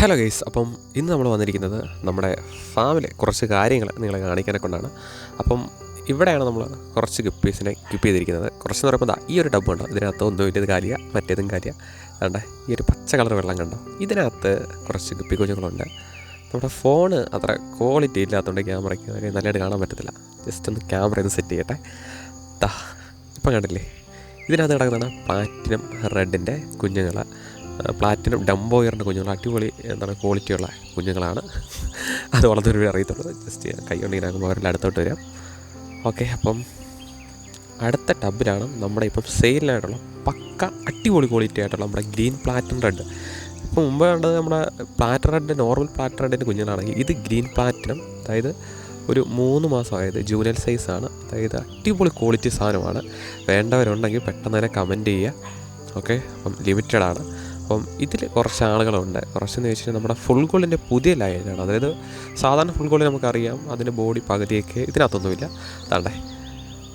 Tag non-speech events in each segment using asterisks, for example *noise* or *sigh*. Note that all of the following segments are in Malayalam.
ഹലോ ഗൈസ് അപ്പം ഇന്ന് നമ്മൾ വന്നിരിക്കുന്നത് നമ്മുടെ ഫാമിലെ കുറച്ച് കാര്യങ്ങൾ നിങ്ങളെ കാണിക്കാനെ കൊണ്ടാണ്. അപ്പം ഇവിടെയാണ് നമ്മൾ കുറച്ച് ഗപ്പീസിനെ കിപ്പ് ചെയ്തിരിക്കുന്നത്. കുറച്ചെന്ന് പറയുമ്പോൾ ഈ ഒരു ഡബ്ബ് ഇതിനകത്ത് ഒന്നും ഇല്ലത് കാലിയ മറ്റേതും കാലിയ. അതുകൊണ്ട് ഈ ഒരു പച്ച കളർ വെള്ളം കണ്ടോ? ഇതിനകത്ത് കുറച്ച് ഗപ്പി കുഞ്ഞുങ്ങളുണ്ട്. നമ്മുടെ ഫോണ് അത്ര ക്വാളിറ്റി ഇല്ലാത്തതുകൊണ്ട് ക്യാമറയ്ക്ക് നല്ലതായിട്ട് കാണാൻ പറ്റത്തില്ല. ജസ്റ്റ് ഒന്ന് ക്യാമറ ഒന്ന് സെറ്റ് ചെയ്യട്ടെ. ദാ ഇപ്പം കണ്ടില്ലേ? ഇതിനകത്ത് കിടക്കുന്നതാണ് പ്ലാറ്റിനം റെഡിന്റെ കുഞ്ഞുങ്ങൾ പ്ലാറ്റിനം ഡംബോയറിന്റെ കുഞ്ഞുങ്ങൾ അടിപൊളി എന്താണ് ക്വാളിറ്റിയുള്ള കുഞ്ഞുങ്ങളാണ്. അത് വളർന്നൊരു അറിയത്തുള്ളൂ. ജസ്റ്റ് കൈ ഇങ്ങനെ അവരുടെ അടുത്തോട്ട് വരാം. ഓക്കെ അപ്പം അടുത്ത ടബിലാണ് നമ്മുടെ ഇപ്പം സെയിലിനായിട്ടുള്ള പക്ക അടിപൊളി ക്വാളിറ്റി ആയിട്ടുള്ള നമ്മുടെ ഗ്രീൻ പ്ലാറ്റിനം റെഡ്. ഇപ്പം മുമ്പ് കണ്ടത് നമ്മുടെ പ്ലാറ്റ് റെഡ് നോർമൽ പ്ലാറ്റ് റെഡിന്റെ കുഞ്ഞുങ്ങളാണെങ്കിൽ ഇത് ഗ്രീൻ പ്ലാറ്റിനം അതായത് ഒരു മൂന്ന് മാസമായത് ജൂനിയൽ സൈസാണ്. അതായത് അടിപൊളി ക്വാളിറ്റി സാധനമാണ്. വേണ്ടവരുണ്ടെങ്കിൽ പെട്ടെന്ന് തന്നെ കമന്റ് ചെയ്യുക. ഓക്കെ അപ്പം ലിമിറ്റഡാണ്. അപ്പം ഇതിൽ കുറച്ച് ആളുകളുണ്ട്. കുറച്ചെന്ന് വെച്ചാൽ നമ്മുടെ ഫുൾ ഗോളിന്റെ പുതിയ ലൈനാണ് അതായത് സാധാരണ ഫുൾ ഗോളിൽ നമുക്കറിയാം. അതിന്റെ ബോഡി പകുതിയൊക്കെ ഇതിനകത്തൊന്നുമില്ല. അതാണ്ടേ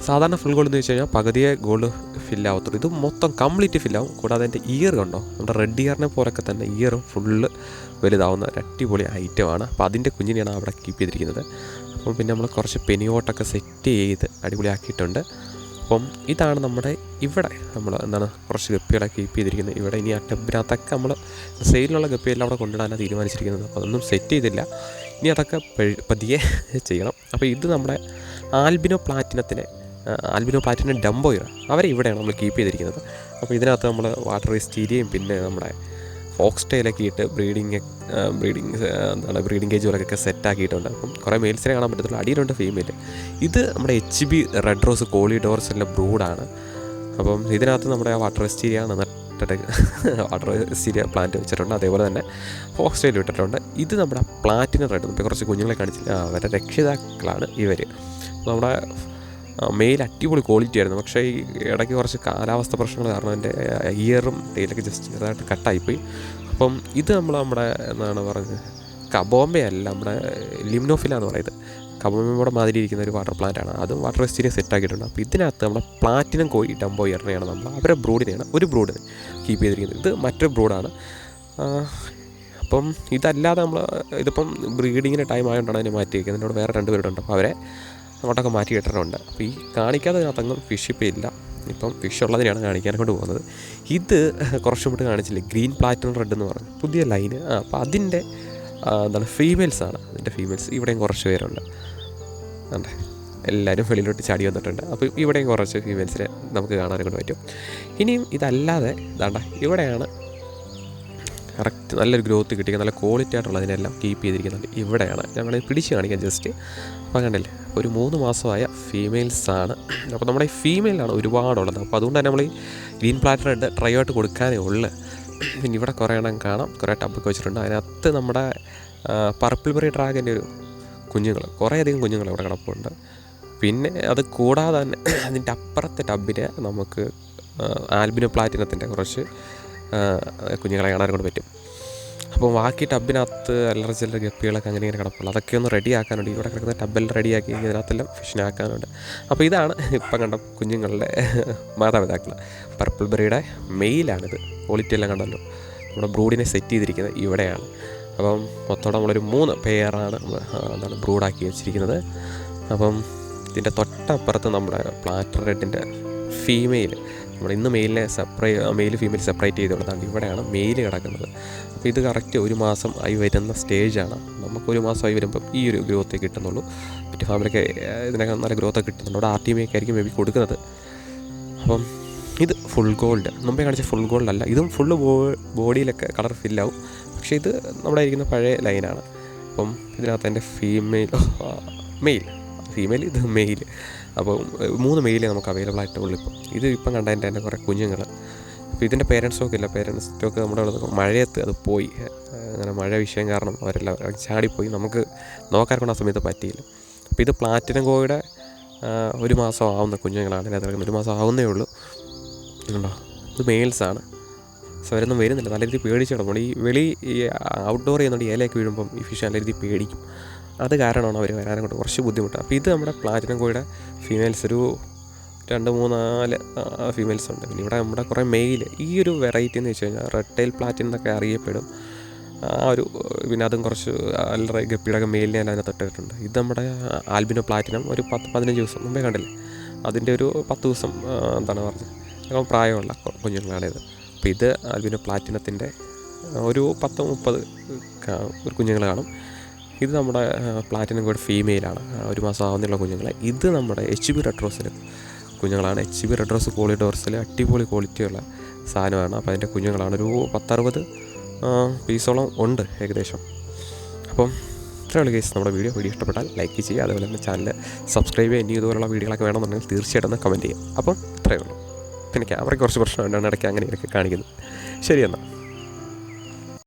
സാധാരണ ഫുൾ ഗോൾ എന്ന് വെച്ച് കഴിഞ്ഞാൽ പകുതിയെ ഗോൾ ഫില്ലാവത്തുള്ളൂ ഇത് മൊത്തം കംപ്ലീറ്റ് ഫില്ലാവും കൂടാതെ അതിന്റെ ഇയർ കണ്ടോ? നമ്മുടെ റെഡ് ഇയറിനെ പോലൊക്കെ തന്നെ ഇയറും ഫുള്ള് വലുതാവുന്ന ഒരു അടിപൊളി ഐറ്റമാണ് അപ്പോൾ അതിന്റെ കുഞ്ഞിനെയാണ് അവിടെ കീപ്പ് ചെയ്തിരിക്കുന്നത്. അപ്പോൾ പിന്നെ നമ്മൾ കുറച്ച് പെനിയോട്ടൊക്കെ സെറ്റ് ചെയ്ത് അടിപൊളിയാക്കിയിട്ടുണ്ട്. അപ്പം ഇതാണ് നമ്മുടെ ഇവിടെ നമ്മൾ എന്താണ് കുറച്ച് ഗപ്പികളെ കീപ്പ് ചെയ്തിരിക്കുന്നത്. ഇവിടെ ഇനി ആ നമ്മൾ സെയിലുള്ള ഗപ്പിയെല്ലാം അവിടെ കൊണ്ടിടാനാണ് തീരുമാനിച്ചിരിക്കുന്നത്. അപ്പോൾ അതൊന്നും സെറ്റ് ചെയ്തില്ല. ഇനി അതൊക്കെ പതിയെ ചെയ്യണം. അപ്പോൾ ഇത് നമ്മുടെ ആൽബിനോ പ്ലാറ്റിനത്തിനെ ആൽബിനോ പ്ലാറ്റിനം ഡംബോയർ അവരെ ഇവിടെയാണ് നമ്മൾ കീപ്പ് ചെയ്തിരിക്കുന്നത്. അപ്പോൾ ഇതിനകത്ത് നമ്മൾ വാട്ടർ സ്റ്റീരിയയും പിന്നെ നമ്മുടെ ഫോക്സ് ടൈലൊക്കെ ഇട്ട് ബ്രീഡിങ് ബ്രീഡിങ് എന്താണ് ബ്രീഡിങ് കേജുകളൊക്കെ സെറ്റ് ആക്കിയിട്ടുണ്ട് അപ്പം കുറേ മെയിൽസിനെ കാണാൻ പറ്റത്തുള്ളൂ. അടിയിലുണ്ട് ഫീമെയിൽ ഇത് നമ്മുടെ എച്ച് ബി റെഡ് റോസ് കോളി ഡോർസിന്റെ ബ്രൂഡാണ് അപ്പം ഇതിനകത്ത് നമ്മുടെ ആ വാട്ടർ എസ്റ്റീരിയ നട്ടിട്ട് വാട്ടർ എസ്റ്റീരിയ പ്ലാന്റ് വെച്ചിട്ടുണ്ട്. അതേപോലെ തന്നെ ഫോക്സ് ടൈൽ ഇട്ടിട്ടുണ്ട്. ഇത് നമ്മുടെ പ്ലാറ്റിനം റെഡ് ഇപ്പോൾ കുറച്ച് കുഞ്ഞുങ്ങളെ കാണിച്ചില്ല അവരുടെ രക്ഷിതാക്കളാണ് ഇവർ നമ്മുടെ മെയിൽ അടിപൊളി ക്വാളിറ്റി ആയിരുന്നു. പക്ഷേ ഈ ഇടയ്ക്ക് കുറച്ച് കാലാവസ്ഥ പ്രശ്നങ്ങൾ കാരണം എന്റെ ഇയറും ടെയിലൊക്കെ ജസ്റ്റ് ചെറുതായിട്ട് കട്ടായിപ്പോയി അപ്പം ഇത് നമ്മൾ നമ്മുടെ എന്താണ് പറഞ്ഞത് കബോംബെ അല്ല നമ്മുടെ ലിംനോഫില എന്ന് പറയുന്നത്. കബോംബയുടെ മാതിരി ഇരിക്കുന്ന ഒരു വാട്ടർ പ്ലാന്റ് ആണ്. അതും വാട്ടർ വെസ്റ്റിനെ സെറ്റ് ആക്കിയിട്ടുണ്ട്. അപ്പോൾ ഇതിനകത്ത് നമ്മുടെ പ്ലാറ്റിനം കോഴി ഡംബോ ഇറണയാണ് നമ്മൾ. അവരെ ബ്രൂഡിനെയാണ് ഒരു ബ്രൂഡിനെ കീപ്പ് ചെയ്തിരിക്കുന്നത്. ഇത് മറ്റൊരു ബ്രൂഡാണ് അപ്പം ഇതല്ലാതെ നമ്മൾ ഇതിപ്പം ബ്രീഡിങ്ങിന് ടൈം ആയതുകൊണ്ടാണ് അതിനെ മാറ്റിയിരിക്കുന്നത് എന്നോട് വേറെ രണ്ട് പേരുണ്ട് അപ്പോൾ അവരെ അങ്ങോട്ടൊക്കെ മാറ്റി ഇട്ടിട്ടുണ്ട് അപ്പോൾ ഈ കാണിക്കാത്ത അതിനകത്തൊന്നും ഫിഷ് ഇപ്പോൾ ഇല്ല. ഇപ്പം ഫിഷ് ഉള്ളതിനാണ് കാണിക്കാൻ കൊണ്ട് പോകുന്നത്. ഇത് കുറച്ചും കൂടി കാണിച്ചില്ലേ? ഗ്രീൻ പ്ലാറ്റൺ റെഡ് എന്ന് പറഞ്ഞു. പുതിയ ലൈന് ആ അപ്പോൾ അതിന്റെ എന്താണ് ഫീമെയിൽസാണ് അതിന്റെ ഫീമെയിൽസ് ഇവിടെയും കുറച്ച് പേരുണ്ട്. അതെ. എല്ലാവരും വെളിയിലോട്ട് ചാടി വന്നിട്ടുണ്ട്. അപ്പോൾ ഇവിടെയും കുറച്ച് ഫീമെയിൽസിനെ നമുക്ക് കാണാനൊക്കെ പറ്റും. ഇനിയും ഇതല്ലാതെ ഇതാണ്ട ഇവിടെയാണ് കറക്റ്റ് നല്ലൊരു ഗ്രോത്ത് കിട്ടിയ നല്ല ക്വാളിറ്റി ആയിട്ടുള്ള അതിനെല്ലാം കീപ്പ് ചെയ്തിരിക്കുന്നുണ്ട് ഇവിടെയാണ്. ഞങ്ങൾ പിടിച്ച് കാണിക്കാം ജസ്റ്റ് അപ്പോൾ കണ്ടില്ലേ ഒരു മൂന്ന് മാസമായ ഫീമെയിൽസാണ് അപ്പോൾ നമ്മുടെ ഈ ഫീമെയിലാണ് ഒരുപാടുള്ളത്. അപ്പോൾ അതുകൊണ്ട് തന്നെ നമ്മൾ ഈ ഗ്രീൻ പ്ലാറ്റർ ഇട്ട് ട്രൈ ആയിട്ട് കൊടുക്കാനേ ഉള്ളൂ. പിന്നെ ഇവിടെ കുറേ എണ്ണം കാണാം. കുറേ ടബൊക്കെ വെച്ചിട്ടുണ്ട്. അതിനകത്ത് നമ്മുടെ പർപ്പിൾ ബെറി ഡ്രാഗന്റെ ഒരു കുഞ്ഞുങ്ങൾ കുറേയധികം കുഞ്ഞുങ്ങൾ ഇവിടെ കിടപ്പുണ്ട്. പിന്നെ അത് കൂടാതെ തന്നെ അതിന്റെ അപ്പുറത്തെ ടബിന് നമുക്ക് ആൽബിനോ പ്ലാറ്റിനത്തിന്റെ കുറച്ച് കുഞ്ഞുങ്ങളെ കാണാൻ കൊണ്ട് പറ്റും. അപ്പോൾ ബാക്കി ടബിനകത്ത് അല്ലറ ചില്ലറ ഗപ്പികളൊക്കെ അങ്ങനെ ഇങ്ങനെ കിടപ്പുള്ളൂ അതൊക്കെ ഒന്ന് റെഡി ആക്കാനുണ്ട്. ഇവിടെ കിടക്കുന്ന ടബെല്ലാം റെഡിയാക്കി ഇതിനകത്തെല്ലാം ഫിഷിനാക്കാനുണ്ട് അപ്പോൾ ഇതാണ് ഇപ്പം കണ്ട കുഞ്ഞുങ്ങളുടെ മാതാപിതാക്കൾ പർപ്പിൾ ബെറിയുടെ മെയിലാണിത് ക്വാളിറ്റി എല്ലാം കണ്ടല്ലോ. നമ്മുടെ ബ്രൂഡിനെ സെറ്റ് ചെയ്തിരിക്കുന്നത് ഇവിടെയാണ്. അപ്പം മൊത്തം നമ്മളൊരു മൂന്ന് പെയറാണ് എന്താണ് ബ്രൂഡാക്കി വെച്ചിരിക്കുന്നത്. അപ്പം ഇതിന്റെ തൊട്ടപ്പുറത്ത് നമ്മുടെ പ്ലാറ്റർ റെഡിന്റെ ഫീമെയിൽ നമ്മൾ ഇന്ന് മെയിലിനെ സെപ്പറേറ്റ് മെയിൽ ഫീമെയിൽ സെപ്പറേറ്റ് ചെയ്തുകൊണ്ടാണ് ഇവിടെയാണ് മെയിൽ കിടക്കുന്നത്. അപ്പോൾ ഇത് കറക്റ്റ് ഒരു മാസം ആയി വരുന്ന സ്റ്റേജാണ് നമുക്കൊരു മാസമായി വരുമ്പോൾ ഈ ഒരു ഗ്രോത്തേ കിട്ടുന്നുള്ളൂ. മറ്റു ഫാമിലൊക്കെ ഇതിനൊക്കെ നല്ല ഗ്രോത്ത് കിട്ടുന്നുണ്ട്. അവിടെ ആർ ടി ഒക്കെ ആയിരിക്കും മേ ബി കൊടുക്കുന്നത്. അപ്പം ഇത് ഫുൾ ഗോൾഡ് മുമ്പേ കാണിച്ച ഫുൾ ഗോൾഡ് അല്ല. ഇതും ഫുള്ള് ബോ ബോഡിയിലൊക്കെ കളർ ഫില്ലാവും പക്ഷേ ഇത് നമ്മുടെ ഇരിക്കുന്ന പഴയ ലൈനാണ് അപ്പം ഇതിനകത്ത് എന്റെ ഫീമെയിൽ മെയിൽ *laughs* ഫീമെയിൽ ഇത് മെയിൽ അപ്പോൾ മൂന്ന് മെയിലേ നമുക്ക് അവൈലബിൾ ആയിട്ടുള്ളൂ ഇപ്പം. ഇത് ഇപ്പം കണ്ടതിന്റെ തന്നെ കുറേ കുഞ്ഞുങ്ങൾ. അപ്പോൾ ഇതിന്റെ പേരൻസ് സ്റ്റോക്ക് ഇല്ല. പേരൻസ് സ്റ്റോക്ക് നമ്മുടെ ഉള്ളത് മഴയത്ത് അത് പോയി. അങ്ങനെ മഴ വിഷയം കാരണം അവരെല്ലാം ചാടിപ്പോയി. നമുക്ക് നോക്കാൻ കൊണ്ട് ആ സമയത്ത് പറ്റിയില്ല. അപ്പോൾ ഇത് പ്ലാറ്റിനം കോയുടെ ഒരു മാസം ആവുന്ന കുഞ്ഞുങ്ങളാണ്. ഇതിനകത്ത് ഒരു മാസം ആവുന്നേ ഉള്ളൂ. ഉണ്ടോ ഇത് മെയിൽസാണ് സോ അവരൊന്നും വരുന്നില്ല. നല്ല രീതിയിൽ പേടിച്ച് കിടക്കണം ഈ വെളി ഈ ഔട്ട്ഡോർ ചെയ്യുന്നുണ്ട് ഏലയൊക്കെ വീഴുമ്പം ഈ ഫിഷ് നല്ല രീതിയിൽ പേടിക്കും. അത് കാരണമാണ് അവർ വരാനും കൊണ്ട് കുറച്ച് ബുദ്ധിമുട്ട്. അപ്പോൾ ഇത് നമ്മുടെ പ്ലാറ്റിനം കോഴിയുടെ ഫീമെയിൽസ് ഒരു രണ്ട് മൂന്ന് ഫീമെയിൽസ് ഉണ്ട്. പിന്നെ ഇവിടെ നമ്മുടെ കുറേ മെയിൽ ഈ ഒരു വെറൈറ്റി എന്ന് വെച്ച് കഴിഞ്ഞാൽ റെഡ് ടൈൽ പ്ലാറ്റിൻ എന്നൊക്കെ അറിയപ്പെടും. ആ ഒരു പിന്നെ അതും കുറച്ച് അല്ലറ ഗപ്പിയുടെ മെയിലിനെ ഞാൻ അതിനകത്ത് ഇട്ടിട്ടുണ്ട്. ഇത് നമ്മുടെ ആൽബിനോ പ്ലാറ്റിനം ഒരു പത്ത് പതിനഞ്ച് ദിവസം മുമ്പേ കണ്ടില്ലേ? അതിന്റെ ഒരു പത്ത് ദിവസം എന്താണ് പറഞ്ഞത്? അപ്പം പ്രായമുള്ള കുഞ്ഞുങ്ങളാണിത് അപ്പോൾ ഇത്. ആൽബിനോ പ്ലാറ്റിനത്തിന്റെ ഒരു പത്ത് മുപ്പത് ഒരു കുഞ്ഞുങ്ങൾ കാണും. ഇത് നമ്മുടെ പ്ലാറ്റിനം കോഡ് ഫീമെയിലാണ് ഒരു മാസം ആവുന്നുള്ള കുഞ്ഞുങ്ങളെ. ഇത് നമ്മുടെ എച്ച് ബി റെട്രോസിൽ കുഞ്ഞുങ്ങളാണ്. എച്ച് ബി റെഡ്രോസ് കോളിഡോർസിൽ അടിപൊളി ക്വാളിറ്റിയുള്ള സാധനമാണ്. അപ്പോൾ അതിന്റെ കുഞ്ഞുങ്ങളാണ്. ഒരു പത്തറുപത് പീസോളം ഉണ്ട് ഏകദേശം. അപ്പം ഇത്രയുള്ള കേസ് നമ്മുടെ വീഡിയോ വീഡിയോ ഇഷ്ടപ്പെട്ടാൽ ലൈക്ക് ചെയ്യുക. അതുപോലെ തന്നെ ചാനൽ സബ്സ്ക്രൈബ് ചെയ്യുക. ഇനി ഇതുപോലുള്ള വീഡിയോകളൊക്കെ വേണമെന്നുണ്ടെങ്കിൽ തീർച്ചയായിട്ടും കമന്റ് ചെയ്യുക. അപ്പം ഇത്രയേ ഉള്ളൂ. പിന്നെ ക്യാമറയ്ക്ക് കുറച്ച് പ്രശ്നമുണ്ടാണ് ഇടയ്ക്ക് അങ്ങനെയൊക്കെ കാണിക്കുന്നത് ശരി എന്നാൽ